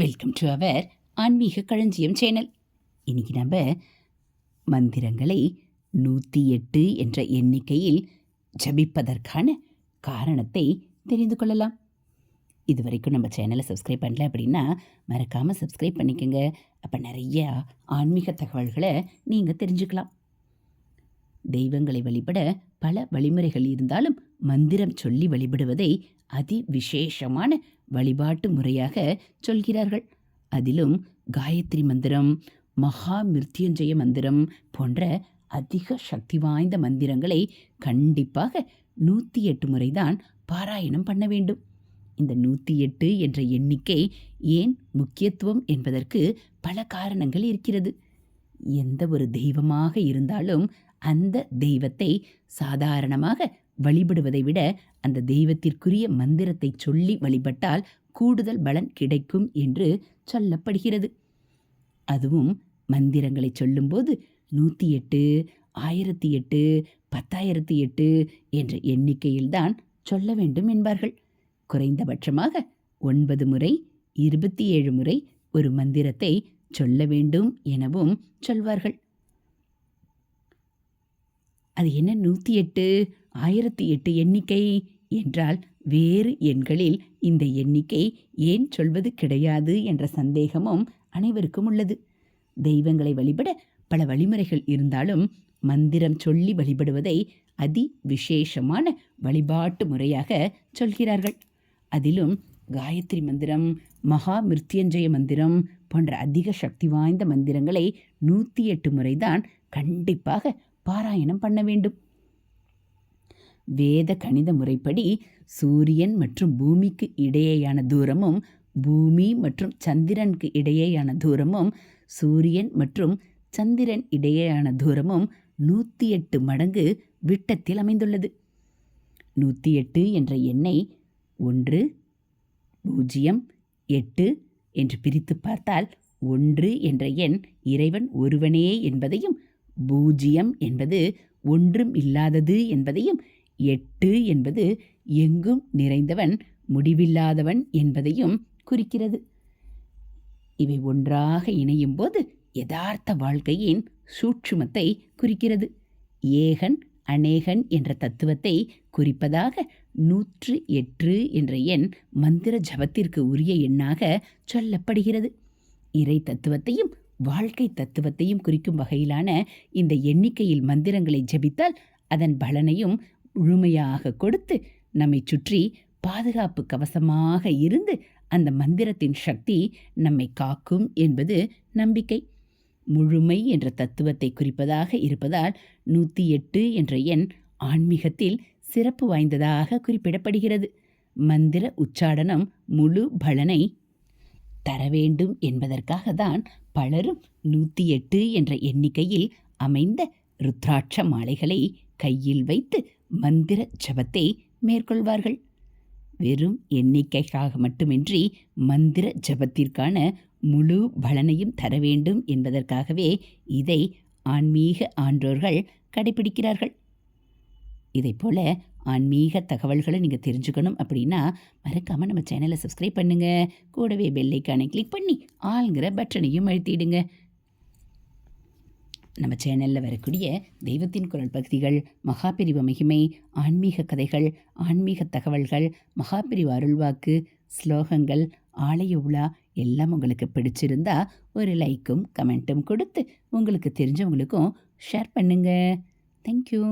Welcome to our ஆன்மீக களஞ்சியம் channel இன்னைக்கு நம்ம மந்திரங்களை நூற்றி எட்டு என்ற எண்ணிக்கையில் ஜபிப்பதற்கான காரணத்தை தெரிந்து கொள்ளலாம். இது வரைக்கும் நம்ம சேனலை சப்ஸ்கிரைப் பண்ணல அப்படின்னா மறக்காமல் சப்ஸ்கிரைப் பண்ணிக்கோங்க. அப்போ நிறைய ஆன்மீக தகவல்களை நீங்கள் தெரிஞ்சுக்கலாம். தெய்வங்களை வழிபட பல வழிமுறைகள் இருந்தாலும் மந்திரம் சொல்லி வழிபடுவதை அதி விசேஷமான வழிபாட்டு முறையாக சொல்கிறார்கள். அதிலும் காயத்ரி மந்திரம் மகா மிருத்யுஞ்சய மந்திரம் போன்ற அதிக சக்தி வாய்ந்த மந்திரங்களை கண்டிப்பாக நூற்றி எட்டு முறைதான் பாராயணம் பண்ண வேண்டும். இந்த நூற்றி எட்டு என்ற எண்ணிக்கை ஏன் முக்கியத்துவம் என்பதற்கு பல காரணங்கள் இருக்கிறது. எந்த ஒரு தெய்வமாக இருந்தாலும் அந்த தெய்வத்தை சாதாரணமாக வழிபடுவதை விட அந்த தெய்வத்திற்குரிய மந்திரத்தை சொல்லி வழிபட்டால் கூடுதல் பலன் கிடைக்கும் என்று சொல்லப்படுகிறது. அதுவும் மந்திரங்களை சொல்லும்போது நூற்றி எட்டு ஆயிரத்தி எட்டு பத்தாயிரத்தி எட்டு என்ற எண்ணிக்கையில்தான் சொல்ல வேண்டும் என்பார்கள். குறைந்தபட்சமாக ஒன்பது முறை இருபத்தி ஏழு முறை ஒரு மந்திரத்தை சொல்ல வேண்டும் எனவும் சொல்வார்கள். அது என்ன நூற்றி எட்டு ஆயிரத்தி எட்டு எண்ணிக்கை என்றால் வேறு எண்களில் இந்த எண்ணிக்கை ஏன் சொல்வது கிடையாது என்ற சந்தேகமும் அனைவருக்கும் உள்ளது. தெய்வங்களை வழிபட பல வழிமுறைகள் இருந்தாலும் மந்திரம் சொல்லி வழிபடுவதை அதி விசேஷமான வழிபாட்டு முறையாக சொல்கிறார்கள். அதிலும் காயத்ரி மந்திரம் மகா மிருத்யஞ்சய மந்திரம் போன்ற அதிக சக்தி வாய்ந்த மந்திரங்களை நூற்றி எட்டு முறைதான் கண்டிப்பாக பாராயணம் பண்ண வேண்டும். வேத கணித முறைப்படி சூரியன் மற்றும் பூமிக்கு இடையேயான தூரமும் பூமி மற்றும் சந்திரனுக்கு இடையேயான தூரமும் சூரியன் மற்றும் சந்திரன் இடையேயான தூரமும் நூற்றி எட்டு மடங்கு விட்டத்தில் அமைந்துள்ளது. நூற்றி எட்டு என்ற எண்ணை ஒன்று பூஜ்ஜியம் எட்டு என்று பிரித்து பார்த்தால் ஒன்று என்ற எண் இறைவன் ஒருவனே என்பதையும் பூஜ்ஜியம் என்பது ஒன்றும் இல்லாதது என்பதையும் எட்டு என்பது எங்கும் நிறைந்தவன் முடிவில்லாதவன் என்பதையும் குறிக்கிறது. இவை ஒன்றாக இணையும் போது யதார்த்த வாழ்க்கையின் சூட்சுமத்தை குறிக்கிறது. ஏகன் அநேகன் என்ற தத்துவத்தை குறிப்பதாக நூற்று எட்டு என்ற எண் மந்திர ஜபத்திற்கு உரிய எண்ணாக சொல்லப்படுகிறது. இறை தத்துவத்தையும் வாழ்க்கை தத்துவத்தையும் குறிக்கும் வகையிலான இந்த எண்ணிக்கையில் மந்திரங்களை ஜபித்தால் அதன் பலனையும் முழுமையாக கொடுத்து நம்மை சுற்றி பாதுகாப்பு கவசமாக இருந்து அந்த மந்திரத்தின் சக்தி நம்மை காக்கும் என்பது நம்பிக்கை. முழுமை என்ற தத்துவத்தை குறிப்பதாக இருப்பதால் நூற்றி எட்டு என்ற எண் ஆன்மீகத்தில் சிறப்பு வாய்ந்ததாக குறிப்பிடப்படுகிறது. மந்திர உச்சாடனம் முழு பலனை தர வேண்டும் என்பதற்காக தான் பலரும் நூற்றி எட்டு என்ற எண்ணிக்கையில் அமைந்த ருத்ராட்ச மாலைகளை கையில் வைத்து மந்திர ஜபத்தை மேற்கொள்வார்கள். வெறும் எண்ணிக்கைக்காக மட்டுமின்றி மந்திர ஜபத்திற்கான முழு பலனையும் தர வேண்டும் என்பதற்காகவே இதை ஆன்மீக ஆன்றோர்கள் கடைபிடிக்கிறார்கள். இதை ஆன்மீக தகவல்களை நீங்கள் தெரிஞ்சுக்கணும் அப்படின்னா மறக்காமல் நம்ம சேனலை சப்ஸ்கிரைப் பண்ணுங்கள் கூடவே பெல்லைக்கானை கிளிக் பண்ணி ஆளுங்கிற பட்டனையும் அழுத்திடுங்க. நம்ம சேனலில் வரக்கூடிய தெய்வத்தின் குரல் பகுதிகள் மகாபிரிவ மகிமை ஆன்மீக கதைகள் ஆன்மீக தகவல்கள் மகாபிரிவு அருள்வாக்கு ஸ்லோகங்கள் ஆலய உலா எல்லாம் உங்களுக்கு பிடிச்சிருந்தா ஒரு லைக்கும் கமெண்ட்டும் கொடுத்து உங்களுக்கு தெரிஞ்சவங்களுக்கும் ஷேர் பண்ணுங்கள் தேங்க்யூ